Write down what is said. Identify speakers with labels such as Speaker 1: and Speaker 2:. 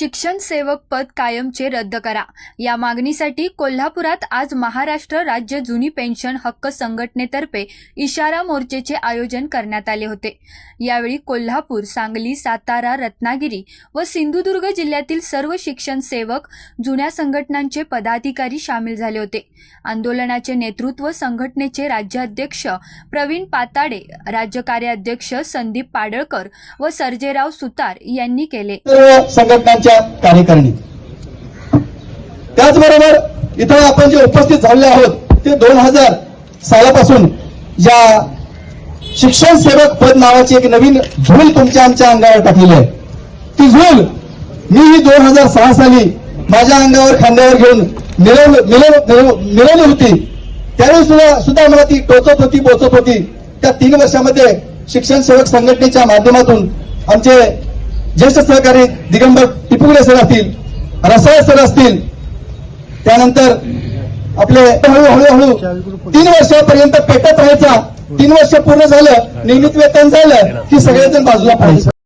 Speaker 1: शिक्षण सेवक पद कायमचे रद्द करा. या मागणीसाठी कोल्हापुरात आज महाराष्ट्र राज्य जुनी पेन्शन हक्क संघटनेतर्फे इशारा मोर्चेचे आयोजन करण्यात आले होते. यावेळी कोल्हापूर सांगली सातारा रत्नागिरी व सिंधुदुर्ग जिल्ह्यातील सर्व शिक्षण सेवक जुन्या संघटनांचे पदाधिकारी सामील झाले होते. आंदोलनाचे नेतृत्व संघटनेचे राज्याध्यक्ष प्रवीण पाताडे राज्य कार्याध्यक्ष संदीप पाडळकर व सर्जेराव सुतार यांनी केले.
Speaker 2: संघटनांचे संघटनांच्या कार्यकारिणी. त्याचबरोबर इथं आपण जे उपस्थित झालेले आहोत ते दोन हजार सालापासून या शिक्षण सेवक पद नावाची एक नवीन झूल तुमच्या आमच्या अंगावर टाकलेली आहे. ती झूल मी ही दोन हजार सहा साली माझ्या अंगावर खांद्यावर घेऊन मिळवलं मिळवली होती. त्यावेळी सुद्धा सुद्धा मला ती टोचत होती बोचत होती. त्या तीन वर्षामध्ये शिक्षण सेवक संघटनेच्या माध्यमातून आमचे ज्येष्ठ सहकारी दिगंबर टिपुगले सर असतील रसाळ सर असतील त्यानंतर आपले हळूहळू तीन वर्षापर्यंत पेटत राहायचा तीन वर्ष पूर्ण झालं नियमित वेतन झालं की सगळेजण बाजूला पाहिजे